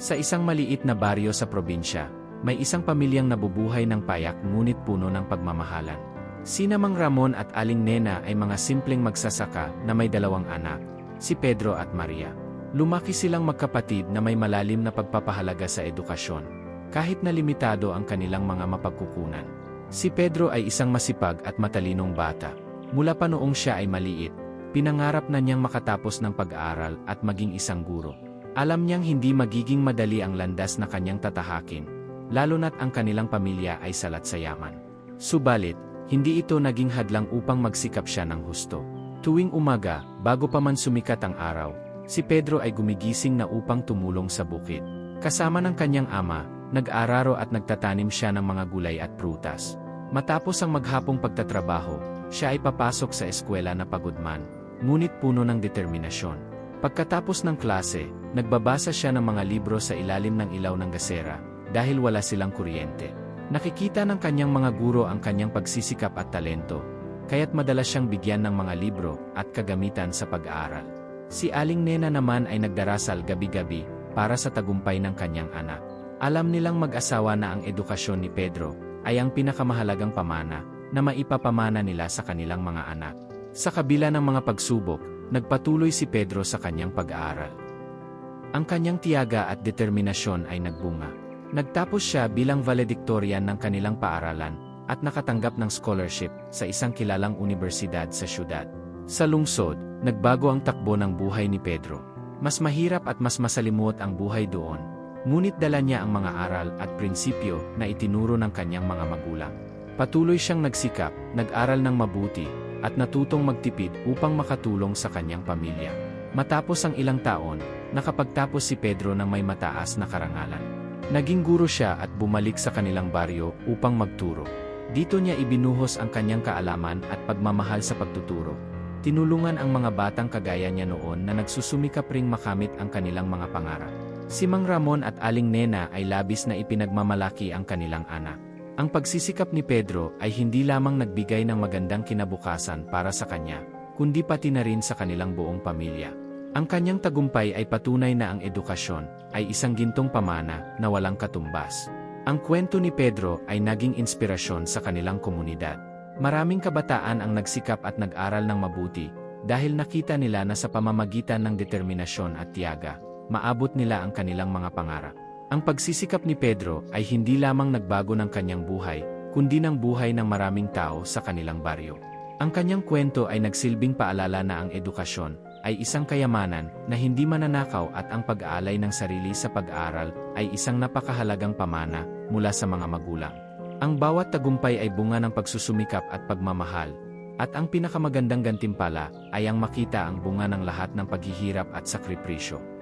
Sa isang maliit na baryo sa probinsya, may isang pamilyang nabubuhay ng payak ngunit puno ng pagmamahalan. Sina Mang Ramon at Aling Nena ay mga simpleng magsasaka na may dalawang anak, si Pedro at Maria. Lumaki silang magkapatid na may malalim na pagpapahalaga sa edukasyon, kahit na limitado ang kanilang mga mapagkukunan. Si Pedro ay isang masipag at matalinong bata. Mula pa noong siya ay maliit, pinangarap na niyang makatapos ng pag-aaral at maging isang guro. Alam niyang hindi magiging madali ang landas na kanyang tatahakin, lalo na't ang kanilang pamilya ay salat sa yaman. Subalit, hindi ito naging hadlang upang magsikap siya ng husto. Tuwing umaga, bago pa man sumikat ang araw, si Pedro ay gumigising na upang tumulong sa bukid. Kasama ng kanyang ama, nag-araro at nagtatanim siya ng mga gulay at prutas. Matapos ang maghapong pagtatrabaho, siya ay papasok sa eskwela na pagudman, ngunit puno ng determinasyon. Pagkatapos ng klase, nagbabasa siya ng mga libro sa ilalim ng ilaw ng gasera, dahil wala silang kuryente. Nakikita ng kanyang mga guro ang kanyang pagsisikap at talento, kaya't madalas siyang bigyan ng mga libro at kagamitan sa pag-aaral. Si Aling Nena naman ay nagdarasal gabi-gabi para sa tagumpay ng kanyang anak. Alam nilang mag-asawa na ang edukasyon ni Pedro ay ang pinakamahalagang pamana na maipapamana nila sa kanilang mga anak. Sa kabila ng mga pagsubok, nagpatuloy si Pedro sa kanyang pag-aaral. Ang kanyang tiyaga at determinasyon ay nagbunga. Nagtapos siya bilang valedictorian ng kanilang paaralan at nakatanggap ng scholarship sa isang kilalang universidad sa syudad. Sa lungsod, nagbago ang takbo ng buhay ni Pedro. Mas mahirap at mas masalimuot ang buhay doon. Ngunit dala niya ang mga aral at prinsipyo na itinuro ng kanyang mga magulang. Patuloy siyang nagsikap, nag-aral ng mabuti, at natutong magtipid upang makatulong sa kanyang pamilya. Matapos ang ilang taon, nakapagtapos si Pedro ng may mataas na karangalan. Naging guro siya at bumalik sa kanilang baryo upang magturo. Dito niya ibinuhos ang kanyang kaalaman at pagmamahal sa pagtuturo. Tinulungan ang mga batang kagaya niya noon na nagsusumikap ring makamit ang kanilang mga pangarap. Si Mang Ramon at Aling Nena ay labis na ipinagmamalaki ang kanilang anak. Ang pagsisikap ni Pedro ay hindi lamang nagbigay ng magandang kinabukasan para sa kanya, kundi pati na rin sa kanilang buong pamilya. Ang kanyang tagumpay ay patunay na ang edukasyon ay isang gintong pamana na walang katumbas. Ang kwento ni Pedro ay naging inspirasyon sa kanilang komunidad. Maraming kabataan ang nagsikap at nag-aral ng mabuti dahil nakita nila na sa pamamagitan ng determinasyon at tiyaga, maabot nila ang kanilang mga pangarap. Ang pagsisikap ni Pedro ay hindi lamang nagbago ng kanyang buhay, kundi ng buhay ng maraming tao sa kanilang baryo. Ang kanyang kwento ay nagsilbing paalala na ang edukasyon ay isang kayamanan na hindi mananakaw at ang pag-aalay ng sarili sa pag-aaral ay isang napakahalagang pamana mula sa mga magulang. Ang bawat tagumpay ay bunga ng pagsusumikap at pagmamahal, at ang pinakamagandang gantimpala ay ang makita ang bunga ng lahat ng paghihirap at sakripisyo.